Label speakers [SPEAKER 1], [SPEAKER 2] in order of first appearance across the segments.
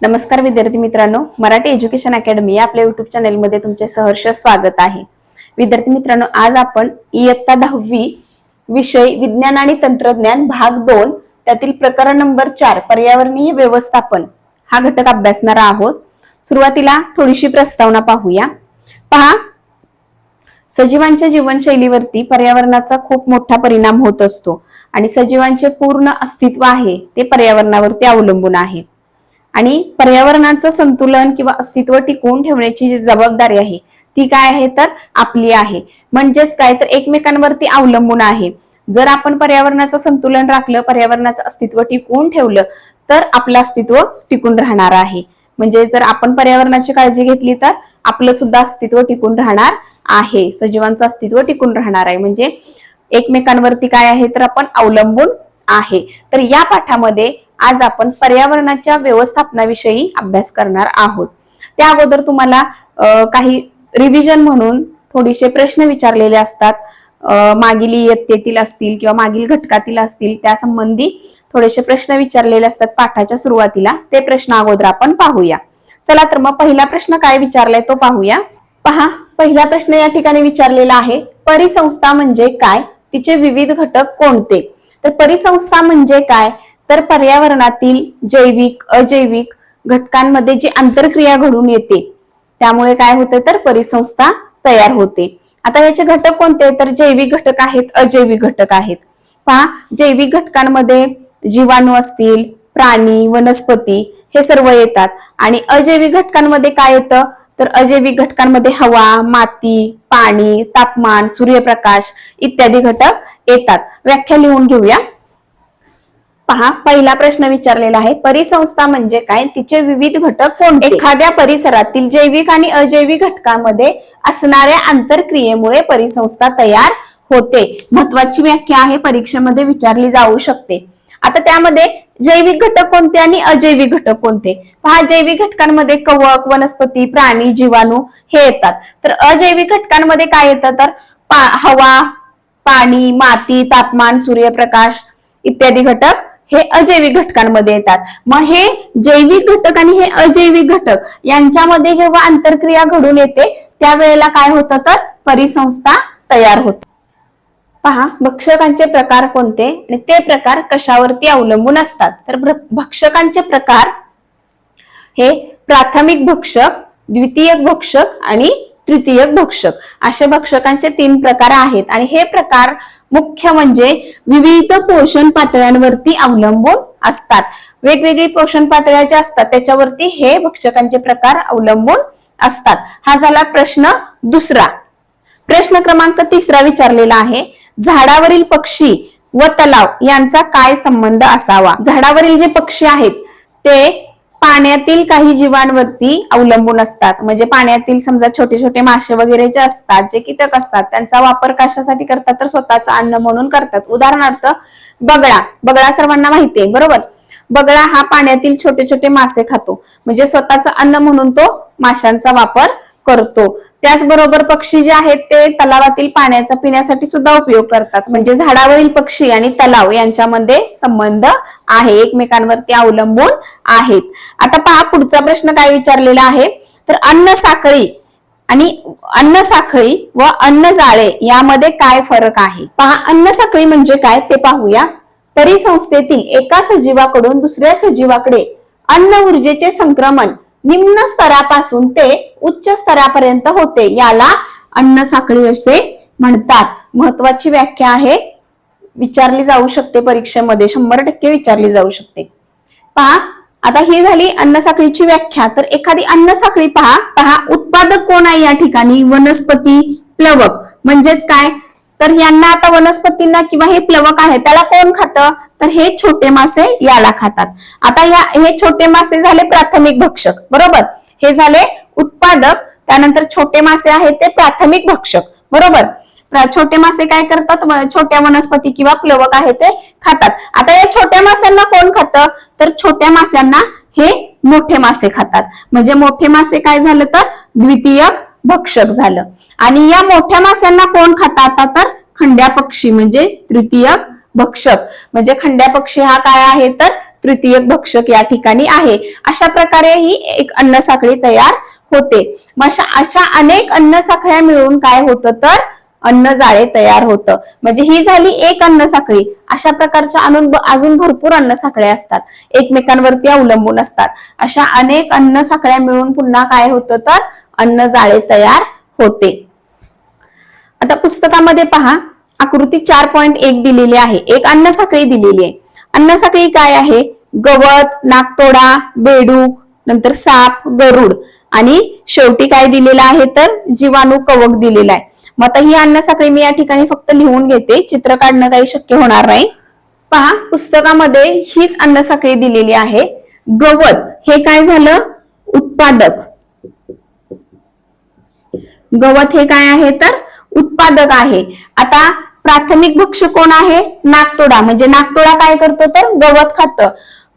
[SPEAKER 1] नमस्कार विद्यार्थी मित्रांनो मराठी एज्युकेशन अकॅडमी या आपल्या युट्यूब चॅनेलमध्ये तुमचे सहर्ष स्वागत आहे. विद्यार्थी मित्रांनो आज आपण इयत्ता दहावी विषय विज्ञान आणि तंत्रज्ञान भाग दोन त्यातील प्रकरण नंबर चार पर्यावरणीय व्यवस्थापन हा घटक अभ्यासणार आहोत. सुरुवातीला थोडीशी प्रस्तावना पाहूया. पहा सजीवांच्या जीवनशैलीवरती पर्यावरणाचा खूप मोठा परिणाम होत असतो आणि सजीवांचे पूर्ण अस्तित्व आहे ते पर्यावरणावरती अवलंबून आहे. आणि पर्यावरणाचं संतुलन किंवा अस्तित्व टिकवून ठेवण्याची जी जबाबदारी आहे ती काय आहे तर आपली आहे. म्हणजेच काय तर एकमेकांवरती अवलंबून आहे. जर आपण पर्यावरणाचं संतुलन राखलं पर्यावरणाचं अस्तित्व टिकवून ठेवलं तर आपलं अस्तित्व टिकून राहणार आहे. म्हणजे जर आपण पर्यावरणाची काळजी घेतली तर आपलं सुद्धा अस्तित्व टिकून राहणार आहे. सजीवांचं अस्तित्व टिकून राहणार आहे. म्हणजे एकमेकांवरती काय आहे तर आपण अवलंबून आहे. तर या पाठामध्ये आज आपण पर्यावरणाच्या व्यवस्थापनाविषयी अभ्यास करणार आहोत. त्या अगोदर तुम्हाला काही रिव्हिजन म्हणून थोडेसे प्रश्न विचारलेले असतात. मागील इयत्तेतील असतील किंवा मागील घटकातील असतील त्या संबंधी थोडेसे प्रश्न विचारलेले असतात पाठाच्या सुरुवातीला. ते प्रश्न अगोदर आपण पाहूया. चला तर मग पहिला प्रश्न काय विचारलाय तो पाहूया. पहा पहिला प्रश्न या ठिकाणी विचारलेला आहे परिसंस्था म्हणजे काय? तिचे विविध घटक कोणते? तर परिसंस्था म्हणजे काय? तर पर्यावरणातील जैविक अजैविक घटकांमध्ये जी आंतरक्रिया घडून येते त्यामुळे काय होते तर परिसंस्था तयार होते. आता याचे घटक कोणते तर जैविक घटक आहेत अजैविक घटक आहेत. पहा जैविक घटकांमध्ये जीवाणू असतील प्राणी वनस्पती हे सर्व येतात. आणि अजैविक घटकांमध्ये काय येतं? तर अजैविक घटकांमध्ये हवा माती पाणी तापमान सूर्यप्रकाश इत्यादी घटक येतात. व्याख्या लिहून घेऊया. पहा पहिला प्रश्न विचारलेला आहे परिसंस्था म्हणजे काय? तिचे विविध घटक कोणते? एखाद्या परिसरातील जैविक आणि अजैविक घटकांमध्ये असणाऱ्या आंतरक्रियेमुळे परिसंस्था तयार होते. महत्वाची व्याख्या आहे परीक्षेमध्ये विचारली जाऊ शकते. आता त्यामध्ये जैविक घटक कोणते आणि अजैविक घटक कोणते? पहा जैविक घटकांमध्ये कवक वनस्पती प्राणी जीवाणू हे येतात. तर अजैविक घटकांमध्ये काय येतं? तर पा- हवा पाणी माती तापमान सूर्यप्रकाश इत्यादी घटक हे अजैविक घटकांमध्ये येतात. मग हे जैविक घटक आणि हे अजैविक घटक यांच्यामध्ये जेव्हा आंतरक्रिया घडून येते त्यावेळेला काय होतं तर? परिसंस्था तयार होते. पहा भक्षकांचे प्रकार कोणते आणि ते प्रकार कशावरती अवलंबून असतात? तर भक्षकांचे प्रकार हे प्राथमिक भक्षक द्वितीयक भक्षक आणि तृतीयक भक्षक. असे भक्षकांचे तीन प्रकार आहेत आणि हे प्रकार मुख्य म्हणजे विविध पोषण पातळ्यांवरती अवलंबून असतात. वेगवेगळी पोषण पातळ्या ज्या असतात त्याच्यावरती हे भक्षकांचे प्रकार अवलंबून असतात. हा झाला प्रश्न दुसरा. प्रश्न क्रमांक तिसरा विचारलेला आहे झाडावरील पक्षी व तलाव यांचा काय संबंध असावा? झाडावरील जे पक्षी आहेत ते पाण्यातील काही जीवांवरती अवलंबून असतात. म्हणजे पाण्यातील समजा छोटे छोटे मासे वगैरे जे असतात जे कीटक असतात त्यांचा वापर कशासाठी करतात? तर स्वतःचं अन्न म्हणून करतात. उदाहरणार्थ बगळा. बगळा सर्वांना माहितीये बरोबर? बगळा हा पाण्यातील छोटे छोटे मासे खातो. म्हणजे स्वतःचं अन्न म्हणून तो माशांचा वापर करतो. त्याचबरोबर पक्षी जे आहेत ते तलावातील पाण्याचा पिण्यासाठी सुद्धा उपयोग करतात. म्हणजे झाडावरील पक्षी आणि तलाव यांच्यामध्ये संबंध आहे एकमेकांवरती अवलंबून आहेत. आता पहा पुढचा प्रश्न काय विचारलेला आहे? तर अन्न साखळी आणि अन्न साखळी व अन्न जाळे यामध्ये काय फरक आहे? पहा अन्न साखळी म्हणजे काय ते पाहूया. परिसंस्थेतील एका सजीवाकडून दुसऱ्या सजीवाकडे अन्न ऊर्जेचे संक्रमण निम्न स्तरापासून ते उच्च स्तरापर्यंत होते. याला अन्न साखळी असे म्हणतात. महत्वाची व्याख्या आहे. विचारली जाऊ शकते परीक्षेमध्ये. शंभर टक्के विचारली जाऊ शकते. पहा आता ही झाली अन्न साखळीची व्याख्या. तर एखादी अन्न साखळी पहा. पहा उत्पादक कोण आहे या ठिकाणी? वनस्पती प्लवक. म्हणजेच काय? तर यांना आता वनस्पतींना किंवा हे प्लवक आहे त्याला कोण खातं? तर हे छोटे मासे याला खातात. आता या हे छोटे मासे झाले प्राथमिक भक्षक बरोबर? हे झाले उत्पादक त्यानंतर छोटे मासे आहेत ते प्राथमिक भक्षक बरोबर? छोटे मासे काय करतात? छोट्या वनस्पती किंवा प्लवक आहे ते खातात. आता या छोट्या माशांना कोण खातं? तर छोट्या माशांना हे मोठे मासे खातात. म्हणजे मोठे मासे काय झालं तर? द्वितीयक भक्षक झालं. आणि या मोठ्या माशांना कोण खातात आता तर खंड्या पक्षी म्हणजे तृतीयक भक्षक. म्हणजे खंड्या पक्षी हा काय आहे? तर तृतीय भक्षक या ठिकाणी आहे. अशा प्रकारे ही एक अन्न साखळी तयार होते. मग अशा अशा अनेक अन्न साखळ्या मिळून काय होतं? तर अन्न जाळे तयार होतं. म्हणजे ही झाली एक अन्न साखळी. अशा प्रकारच्या अनु अजून भरपूर अन्न साखळ्या असतात. एकमेकांवरती अवलंबून असतात. अशा अनेक अन्न साखळ्या मिळून पुन्हा काय होतं तर अन्न जाळे तयार होते. आता पुस्तकामध्ये पहा. आकृती चार पॉइंट एक दिलेली आहे. एक अन्न साखळी दिलेली आहे. अन्न साखळी काय आहे? गवत नागतोडा बेडूक नंतर साप गरुड आणि शेवटी काय दिलेलं आहे तर जीवाणू कवक दिलेला आहे. मग आता ही अन्न साखळी मी या ठिकाणी फक्त लिहून घेते. चित्र काढणं काही शक्य होणार नाही. पहा पुस्तकामध्ये हीच अन्न साखळी दिलेली आहे. गवत हे काय झालं? उत्पादक. गवत हे काय आहे तर? उत्पादक आहे. आता प्राथमिक भक्ष कोण आहे? नागतोडा. म्हणजे नागतोडा काय करतो तर? गवत खात.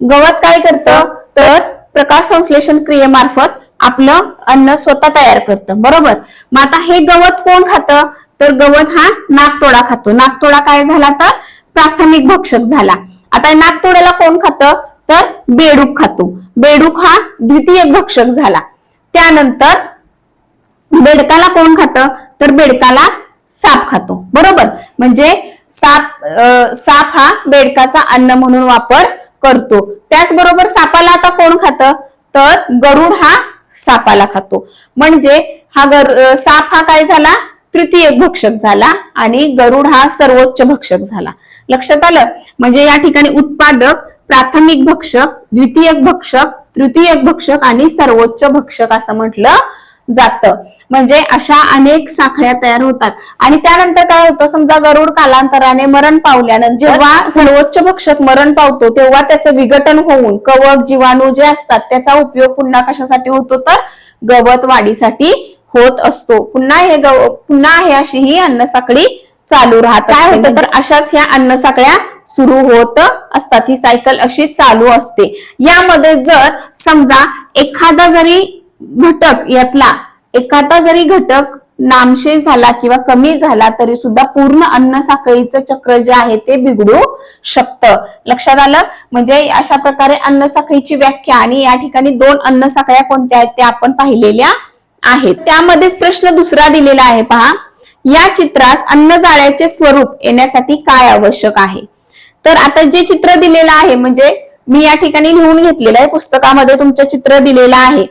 [SPEAKER 1] गवत काय करतं? तर प्रकाश संश्लेषण क्रियेमार्फत आपलं अन्न स्वतः तयार करतं. बरोबर? मग आता हे गवत कोण खातं? तर गवत हा नागतोडा खातो. नागतोडा काय झाला तर? प्राथमिक भक्षक झाला. आता नागतोड्याला कोण खातं? तर बेडूक खातो. बेडूक हा द्वितीय भक्षक झाला. त्यानंतर बेडकाला कोण खातं? तर बेडकाला साप खातो. बरोबर? म्हणजे साप साप हा बेडकाचा अन्न म्हणून वापर करतो. त्याचबरोबर सापाला आता कोण खातं? तर गरुड हा सापाला खातो. म्हणजे हा गर साप हा काय झाला? तृतीय भक्षक झाला आणि गरुड हा सर्वोच्च भक्षक झाला. लक्षात आलं? म्हणजे या ठिकाणी उत्पादक प्राथमिक भक्षक द्वितीय भक्षक तृतीय भक्षक आणि सर्वोच्च भक्षक असं म्हटलं जातं. म्हणजे अशा अनेक साखळ्या तयार होतात. आणि त्यानंतर काय होतं समजा गरुड कालांतराने मरण पावल्यानंतर जेव्हा सर्वोच्च भक्षक मरण पावतो तेव्हा त्याचं विघटन होऊन कवक जीवाणू जे असतात त्याचा उपयोग पुन्हा कशासाठी होतो? तर गवत वाढीसाठी होत असतो. पुन्हा हे गव पुन्हा हे अशी ही अन्न साखळी चालू राहत काय होतं? तर अशाच ह्या अन्न साखळ्या सुरू होत असतात. ही सायकल अशी चालू असते. यामध्ये जर समजा एखादा जरी घटक यातला एखादा जरी घटक नामशेष झाला किंवा कमी झाला तरी सुद्धा पूर्ण अन्न साखळीचं चक्र जे आहे ते बिघडू शकतं. लक्षात आलं? म्हणजे अशा प्रकारे अन्न साखळीची व्याख्या आणि या ठिकाणी दोन अन्न साखळ्या कोणत्या आहेत त्या आपण पाहिलेल्या आहेत. त्यामध्येच प्रश्न दुसरा दिलेला आहे पहा. या चित्रास अन्न जाळ्याचे स्वरूप येण्यासाठी काय आवश्यक आहे? तर आता जे चित्र दिलेलं आहे म्हणजे मी या ठिकाणी लिहून घेतलेलं आहे पुस्तकामध्ये तुमचं चित्र दिलेलं आहे.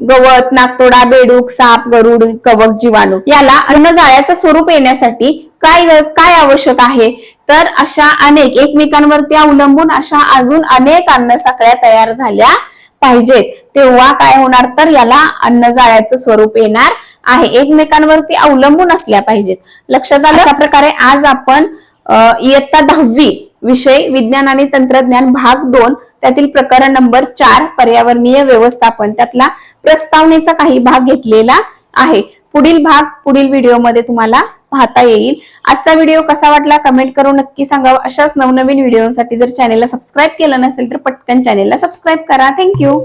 [SPEAKER 1] गवत नागतोडा बेडूक साप गरुड कवक जीवाणू याला अन्न जाळ्याचं स्वरूप येण्यासाठी काय काय आवश्यक आहे? तर अशा अनेक एकमेकांवरती अवलंबून अशा अजून अनेक अन्न साखळ्या तयार झाल्या पाहिजेत. तेव्हा काय होणार? तर याला अन्न जाळ्याचं स्वरूप येणार आहे. एकमेकांवरती अवलंबून असल्या पाहिजेत. लक्षात आलं? अशा प्रकारे आज आपण इयत्ता दहावी विषय विज्ञान आणि तंत्रज्ञान भाग दोन त्यातील प्रकरण नंबर चार पर्यावरणीय व्यवस्थापन. त्यातला प्रस्तावनेचा काही भाग घेतलेला आहे. पुढील भाग पुढील व्हिडिओमध्ये तुम्हाला पाहता येईल. आजचा व्हिडिओ कसा वाटला कमेंट करून नक्की सांगा अशाच नवनवीन व्हिडिओसाठी जर चॅनेलला सबस्क्राईब केलं नसेल तर पटकन चॅनेलला सबस्क्राईब करा. थँक्यू.